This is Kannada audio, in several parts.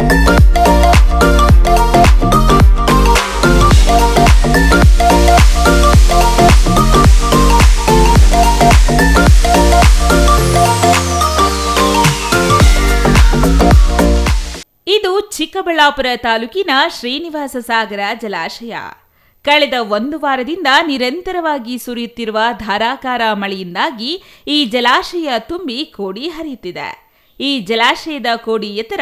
ಇದು ಚಿಕ್ಕಬಳ್ಳಾಪುರ ತಾಲೂಕಿನ ಶ್ರೀನಿವಾಸ ಸಾಗರ ಜಲಾಶಯ. ಕಳೆದ ಒಂದು ವಾರದಿಂದ ನಿರಂತರವಾಗಿ ಸುರಿಯುತ್ತಿರುವ ಧಾರಾಕಾರ ಮಳೆಯಿಂದಾಗಿ ಈ ಜಲಾಶಯ ತುಂಬಿ ಕೋಡಿ ಹರಿಯುತ್ತಿದೆ. ಈ ಜಲಾಶಯದ ಕೋಡಿ ಎತ್ತರ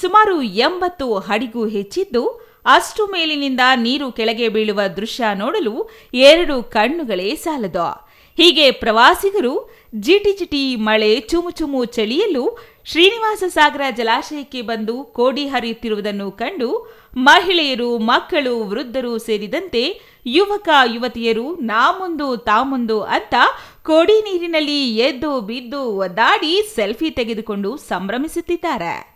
ಸುಮಾರು ಎಂಬತ್ತು ಹಡಿಗೂ ಹೆಚ್ಚಿದ್ದು ಅಷ್ಟು ಮೇಲಿನಿಂದ ನೀರು ಕೆಳಗೆ ಬೀಳುವ ದೃಶ್ಯ ನೋಡಲು ಎರಡು ಕಣ್ಣುಗಳೇ ಸಾಲದು. ಹೀಗೆ ಪ್ರವಾಸಿಗರು ಜಿಟಿ ಜಿಟಿ ಮಳೆ ಚುಮು ಚುಮು ಚಳಿಯಲ್ಲೂ ಶ್ರೀನಿವಾಸ ಸಾಗರ ಜಲಾಶಯಕ್ಕೆ ಬಂದು ಕೋಡಿ ಹರಿಯುತ್ತಿರುವುದನ್ನು ಕಂಡು ಮಹಿಳೆಯರು, ಮಕ್ಕಳು, ವೃದ್ಧರು ಸೇರಿದಂತೆ ಯುವಕ, ಯುವತಿಯರು ನಾ ಮುಂದು ತಾ ಮುಂದು ಅಂತ ಕೋಡಿ ನೀರಿನಲ್ಲಿ ಎದ್ದು ಬಿದ್ದು ಒದ್ದಾಡಿ ಸೆಲ್ಫಿ ತೆಗೆದುಕೊಂಡು ಸಂಭ್ರಮಿಸುತ್ತಿದ್ದಾರೆ.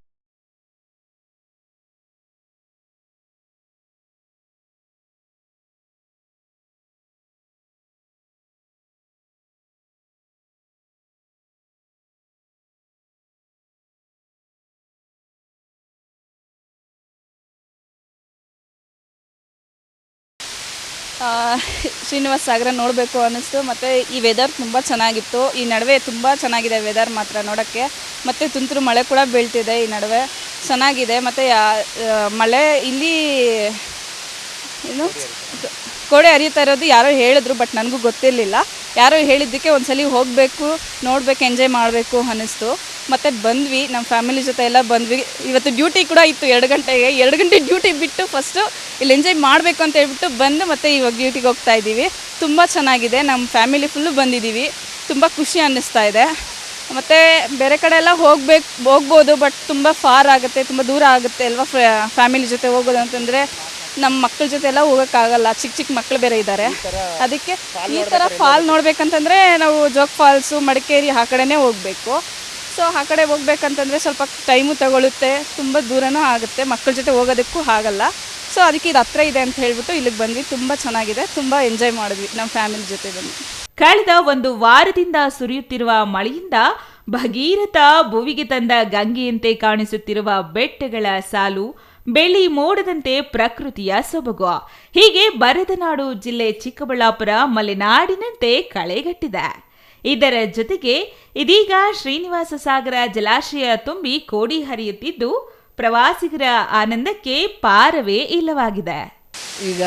ಶ್ರೀನಿವಾಸ ಸಾಗರ ನೋಡಬೇಕು ಅನ್ನಿಸ್ತು. ಮತ್ತು ಈ ವೆದರ್ ತುಂಬ ಚೆನ್ನಾಗಿತ್ತು. ಈ ನಡುವೆ ತುಂಬ ಚೆನ್ನಾಗಿದೆ ವೆದರ್ ಮಾತ್ರ ನೋಡೋಕ್ಕೆ. ಮತ್ತು ತುಂತುರು ಮಳೆ ಕೂಡ ಬೀಳ್ತಿದೆ ಈ ನಡುವೆ. ಚೆನ್ನಾಗಿದೆ. ಮತ್ತು ಮಳೆ ಇಲ್ಲಿ ಏನು? ಕೋಡೆ ಹರಿಯುತ್ತಾ ಇರೋದು ಯಾರೋ ಹೇಳಿದ್ರು ಬಟ್ ನನಗೂ ಗೊತ್ತಿರಲಿಲ್ಲ. ಯಾರೋ ಹೇಳಿದ್ದಕ್ಕೆ ಒಂದ್ಸಲಿ ಹೋಗಬೇಕು, ನೋಡಬೇಕು ಎಂಜಾಯ್ ಮಾಡಬೇಕು ಅನ್ನಿಸ್ತು. ಮತ್ತು ಬಂದ್ವಿ ನಮ್ಮ ಫ್ಯಾಮಿಲಿ ಜೊತೆ ಎಲ್ಲ ಬಂದ್ವಿ. ಇವತ್ತು ಡ್ಯೂಟಿ ಕೂಡ ಇತ್ತು ಎರಡು ಗಂಟೆಗೆ. ಎರಡು ಗಂಟೆ ಡ್ಯೂಟಿ ಬಿಟ್ಟು ಫಸ್ಟು ಇಲ್ಲಿ ಎಂಜಾಯ್ ಮಾಡಬೇಕು ಅಂತ ಹೇಳ್ಬಿಟ್ಟು ಬಂದು ಮತ್ತೆ ಇವಾಗ ಡ್ಯೂಟಿಗೆ ಹೋಗ್ತಾ ಇದ್ದೀವಿ. ತುಂಬ ಚೆನ್ನಾಗಿದೆ. ನಮ್ಮ ಫ್ಯಾಮಿಲಿ ಫುಲ್ಲು ಬಂದಿದ್ದೀವಿ. ತುಂಬ ಖುಷಿ ಅನ್ನಿಸ್ತಾ ಇದೆ. ಮತ್ತು ಬೇರೆ ಕಡೆ ಎಲ್ಲ ಹೋಗ್ಬೇಕು ಹೋಗ್ಬೋದು ಬಟ್ ತುಂಬ ಫಾರ್ ಆಗುತ್ತೆ ತುಂಬ ದೂರ ಆಗುತ್ತೆ ಅಲ್ವಾ ಫ್ಯಾಮಿಲಿ ಜೊತೆ ಹೋಗೋದು ಅಂತಂದರೆ ನಮ್ಮ ಮಕ್ಕಳ ಜೊತೆ ಎಲ್ಲ ಹೋಗೋಕ್ಕಾಗಲ್ಲ ಚಿಕ್ಕ ಚಿಕ್ಕ ಮಕ್ಕಳು ಬೇರೆ ಇದ್ದಾರೆ. ಅದಕ್ಕೆ ಈ ಥರ ಫಾಲ್ ನೋಡ್ಬೇಕಂತಂದರೆ ನಾವು ಜೋಗ್ ಫಾಲ್ಸು ಮಡಿಕೇರಿ ಆ ಕಡೆನೇ ಹೋಗಬೇಕು. ಸೊ ಆ ಕಡೆ ಹೋಗ್ಬೇಕಂತಂದರೆ ಸ್ವಲ್ಪ ಟೈಮು ತಗೊಳುತ್ತೆ. ತುಂಬ ದೂರನೂ ಆಗುತ್ತೆ. ಮಕ್ಕಳ ಜೊತೆ ಹೋಗೋದಕ್ಕೂ ಆಗಲ್ಲ. ಸೊ ಅದಕ್ಕೆ ಇದು ಹತ್ರ ಇದೆ ಅಂತ ಹೇಳ್ಬಿಟ್ಟು ಇಲ್ಲಿಗೆ ಬಂದ್ವಿ. ತುಂಬ ಚೆನ್ನಾಗಿದೆ. ತುಂಬ ಎಂಜಾಯ್ ಮಾಡಿದ್ವಿ ನಮ್ಮ ಫ್ಯಾಮಿಲಿ ಜೊತೆ ಬಂದು. ಕಳೆದ ಒಂದು ವಾರದಿಂದ ಸುರಿಯುತ್ತಿರುವ ಮಳೆಯಿಂದ ಭಗೀರಥ ಭುವಿಗೆ ತಂದ ಗಂಗೆಯಂತೆ ಕಾಣಿಸುತ್ತಿರುವ ಬೆಟ್ಟಗಳ ಸಾಲು, ಬೆಳ್ಳಿ ಮೋಡದಂತೆ ಪ್ರಕೃತಿಯ ಸೊಬಗು. ಹೀಗೆ ಬರದನಾಡು ಜಿಲ್ಲೆ ಚಿಕ್ಕಬಳ್ಳಾಪುರ ಮಲೆನಾಡಿನಂತೆ ಕಳೆಗಟ್ಟಿದೆ. ಇದರ ಜೊತೆಗೆ ಇದೀಗ ಶ್ರೀನಿವಾಸ ಸಾಗರ ಜಲಾಶಯ ತುಂಬಿ ಕೋಡಿ ಹರಿಯುತ್ತಿದ್ದು ಪ್ರವಾಸಿಗರ ಆನಂದಕ್ಕೆ ಪಾರವೇ ಇಲ್ಲವಾಗಿದೆ. ಈಗ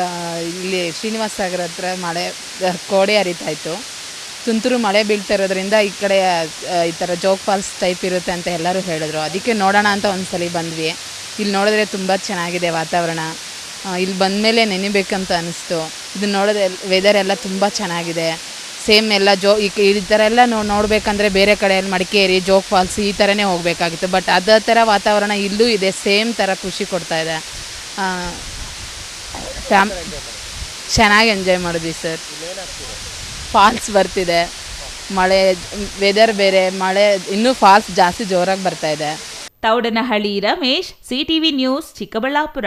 ಇಲ್ಲಿ ಶ್ರೀನಿವಾಸ ಸಾಗರ ಹತ್ರ ಮಳೆ ಕೋಡೆ ಹರಿತಾ ಇತ್ತು. ತುಂತುರು ಮಳೆ ಬೀಳ್ತಾ ಇರೋದ್ರಿಂದ ಈ ಕಡೆ ಈ ಥರ ಜೋಗ್ ಫಾಲ್ಸ್ ಟೈಪ್ ಇರುತ್ತೆ ಅಂತ ಎಲ್ಲರೂ ಹೇಳಿದ್ರು. ಅದಕ್ಕೆ ನೋಡೋಣ ಅಂತ ಒಂದ್ಸಲಿ ಬಂದ್ವಿ. ಇಲ್ಲಿ ನೋಡಿದ್ರೆ ತುಂಬ ಚೆನ್ನಾಗಿದೆ ವಾತಾವರಣ. ಇಲ್ಲಿ ಬಂದಮೇಲೆ ನೆನಿಬೇಕಂತ ಅನಿಸ್ತು. ಇದನ್ನ ನೋಡಿದ್ರೆ ವೆದರ್ ಎಲ್ಲ ತುಂಬ ಚೆನ್ನಾಗಿದೆ. ಸೇಮ್ ಎಲ್ಲ ಜೋ ಈ ಥರ ಎಲ್ಲ ನೋಡಬೇಕಂದ್ರೆ ಬೇರೆ ಕಡೆ ಮಡಿಕೇರಿ, ಜೋಗ್ ಫಾಲ್ಸ್ ಈ ಥರನೇ ಹೋಗಬೇಕಾಗಿತ್ತು. ಬಟ್ ಅದೇ ಥರ ವಾತಾವರಣ ಇಲ್ಲೂ ಇದೆ, ಸೇಮ್ ಥರ ಖುಷಿ ಕೊಡ್ತಾ ಇದೆ. ಫ್ಯಾಮ್ ಚೆನ್ನಾಗಿ ಎಂಜಾಯ್ ಮಾಡಿದ್ವಿ ಸರ್. ಫಾಲ್ಸ್ ಬರ್ತಿದೆ. ಮಳೆ ವೆದರ್ ಬೇರೆ, ಮಳೆ, ಇನ್ನೂ ಫಾಲ್ಸ್ ಜಾಸ್ತಿ ಜೋರಾಗಿ ಬರ್ತಾ ಇದೆ. Taudanahalli Ramesh, CTV news Chikkaballapur.